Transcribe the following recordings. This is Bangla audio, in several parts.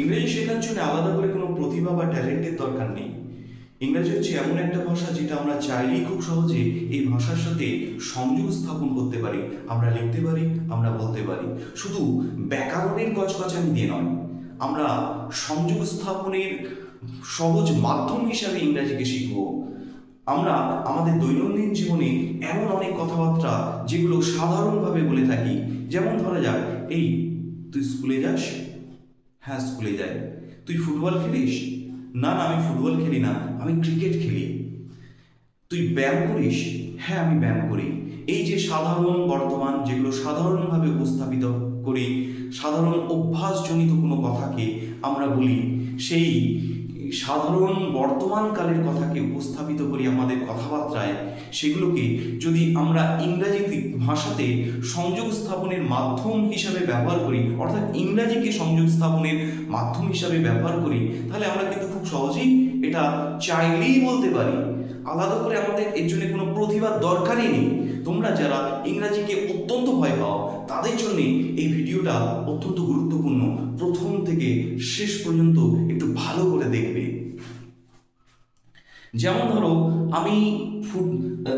ইংরেজি শেখার জন্য আলাদা করে কোনো প্রতিভা বা ট্যালেন্টের দরকার নেই। ইংরেজি হচ্ছে এমন একটা ভাষা যেটা আমরা চাইলেই খুব সহজে এই ভাষার সাথে সংযোগ স্থাপন করতে পারি। আমরা লিখতে পারি, আমরা বলতে পারি। শুধু ব্যাকরণের কচকচানি দিয়ে নয়, আমরা সংযোগ স্থাপনের সহজ মাধ্যম হিসাবে ইংরাজিকে শিখব। আমরা আমাদের দৈনন্দিন জীবনে এমন অনেক কথাবার্তা যেগুলো সাধারণভাবে বলে থাকি। যেমন ধরা যাক, এই, তুই স্কুলে যাস? হ্যাঁ স্কুলে যাই তুই ফুটবল খেলিস? না না, আমি ফুটবল খেলি না, আমি ক্রিকেট খেলি। তুই ব্যায়াম করিস? হ্যাঁ আমি ব্যায়াম করি। এই যে সাধারণ বর্তমান, যেগুলো সাধারণভাবে উপস্থাপিত করি, সাধারণ অভ্যাসজনিত কোনো কথাকে আমরা বলি, সেই সাধারণ বর্তমানকালের কথাকে উপস্থাপিত করি আমাদের কথাবার্তায়, সেগুলোকে যদি আমরা ইংরাজি ভাষাতে সংযোগ স্থাপনের মাধ্যম হিসাবে ব্যবহার করি, অর্থাৎ ইংরাজিকে সংযোগ স্থাপনের মাধ্যম হিসাবে ব্যবহার করি, তাহলে আমরা কিন্তু খুব সহজেই এটা চাইলেই বলতে পারি। আলাদা করে আমাদের এর জন্য কোনো প্রতিভার দরকারই নেই। তোমরা যারা ইংরাজিকে অত্যন্ত ভয় পাও, তাদের জন্য এই ভিডিওটা অত্যন্ত গুরুত্বপূর্ণ। প্রথম থেকে শেষ পর্যন্ত একটু ভালো করে দেখবে। যেমন ধরো, আমি ফুট,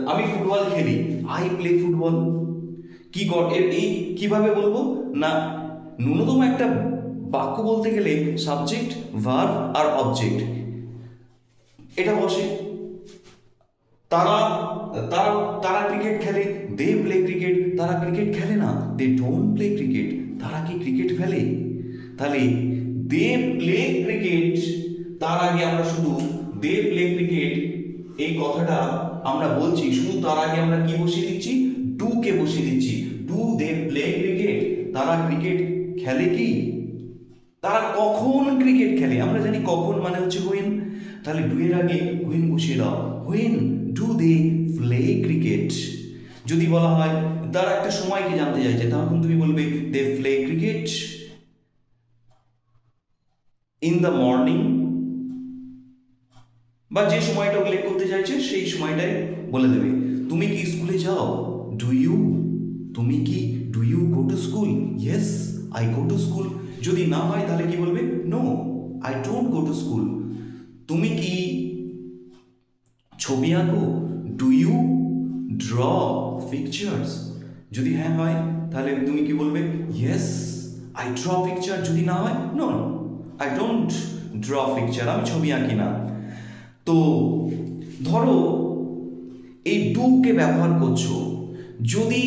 আমি ফুটবল খেলি। আই প্লে ফুটবল কি এর এই কীভাবে বলব? না, ন্যূনতম একটা বাক্য বলতে গেলে সাবজেক্ট ভার্ব আর অবজেক্ট এটা বসে। তারা তারা তারা ক্রিকেট খেলে। দে প্লে ক্রিকেট তারা ক্রিকেট খেলে না। দে ডোন্ট প্লে ক্রিকেট তারা কি ক্রিকেট খেলে তাহলে দে প্লে ক্রিকেট তার আগে আমরা শুধু দে প্লে ক্রিকেট এই কথাটা আমরা বলছি, শুধু তার আগে আমরা কি বসিয়ে দিচ্ছি? ডু কে বসিয়ে দিচ্ছি। ডু দে প্লে ক্রিকেট তারা ক্রিকেট খেলে কি? তারা কখন ক্রিকেট খেলে? আমরা জানি কখন মানে হচ্ছে হুইন তাহলে ডু এর আগে হুইন বসিয়ে দাও। When do they play cricket যদি বলা হয় তারা একটা সময়কে জানতে চাইছে তখন তুমি বলবে they play cricket in the morning বা যে সময়টা উল্লেখ করতে চাইছে, সেই সময়টাই বলে দেবে, তুমি কি স্কুলে যাও? ডু ইউ তুমি কি do you go to school yes I go to school যদি না হয়, তাহলে কি বলবে? No I don't go to school তুমি কি ছবি আঁকো? ডু ইউ ড্র পিকচার্স যদি হ্যাঁ হয়, তাহলে তুমি কি বলবে? ইয়েস আই ড্র পিকচার যদি না হয় no I don't draw picture আমি ছবি আঁকি না। তো ধরো, এই ডুকে ব্যবহার করছ। যদি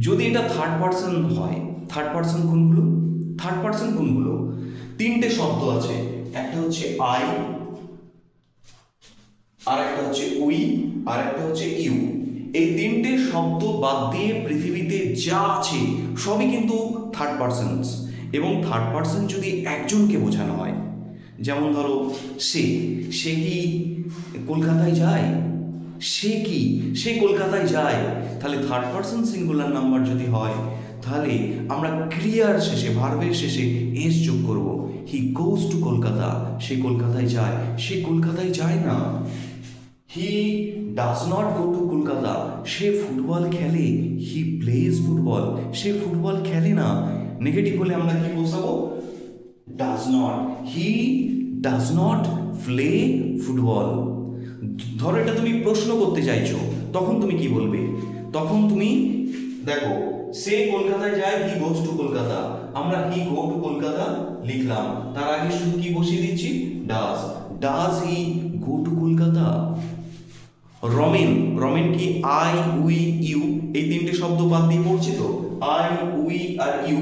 যদি এটা থার্ড পার্সন হয় থার্ড পার্সন কোনগুলো? থার্ড পার্সন কোনগুলো? তিনটে শব্দ আছে। একটা হচ্ছে আই হচ্ছে উই আর একটা হচ্ছে ইউ। এই তিনটে শব্দ বাদ দিয়ে পৃথিবীতে যা আছে সবই কিন্তু থার্ড পার্সনস এবং থার্ড পার্সন যদি একজনকে বোঝানো হয়, যেমন ধরো, সে সে কি কলকাতায় যায়? সে কি, সে কলকাতায় যায়? তাহলে থার্ড পার্সন সিঙ্গুলার নাম্বার যদি হয়, তাহলে আমরা ক্রিয়ার শেষে ভার্বের শেষে এস যোগ করব। হি গোজ টু কলকাতা সে কলকাতায় যায়। সে কলকাতায় যায় না। He does not go to Kolkata say football খেলে হি প্লেজ ফুটবল সে ফুটবল খেলে না। নেগেটিভ হলে আমরা কি বসাবো does not he does not play football ধরো এটা তুমি প্রশ্ন করতে চাইছো, তখন তুমি কি বলবে? তখন তুমি, দেখো, সে কলকাতায় যায় হি গোজ টু কলকাতা। আমরা হি গো টু কলকাতা লিখলাম। তার আগে শুধু কি বসিয়ে দিচ্ছি? Does does he go to Kolkata? কি আই, উই, ইউ? এই তিনটে শব্দ বাদ দিয়ে পড়ছে তো? I, we R you.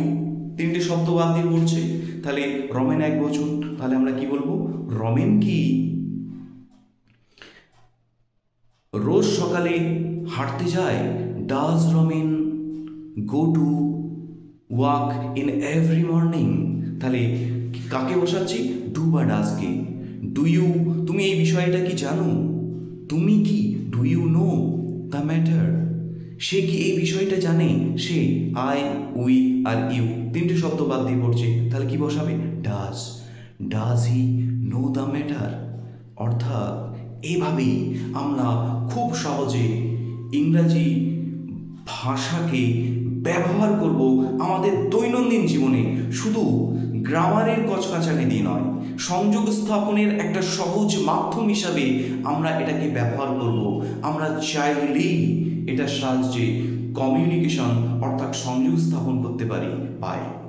তিনটে শব্দ বাদ দিয়ে পড়ছে। তাহলে রমেন এক বছর, তাহলে আমরা কি বলব? রমেন কি? রোজ সকালে হাঁটতে যায় does Ramen go to walk in every morning তাহলে কাকে বসাচ্ছি? ডু বা ডাজকে ডু ইউ তুমি এই বিষয়টা কি জানো? তুমি কি? Do you know the matter সে কি এই বিষয়টা জানে? সে আই উই আর ইউ তিনটে শব্দ বাদ দিয়ে পড়ছে। তাহলে কি বসাবে? Does does he know the matter অর্থাৎ এভাবেই আমরা খুব সহজে ইংরাজি ভাষাকে ব্যবহার করব আমাদের দৈনন্দিন জীবনে। শুধু গ্রামারের কচকাচানি দিয়ে নয় সংযোগ স্থাপনের একটা সহজ মাধ্যম হিসাবে আমরা এটাকে ব্যবহার করব। আমরা চাইলেই এটার সাহায্যে কমিউনিকেশন অর্থাৎ সংযোগ স্থাপন করতে পারি পাই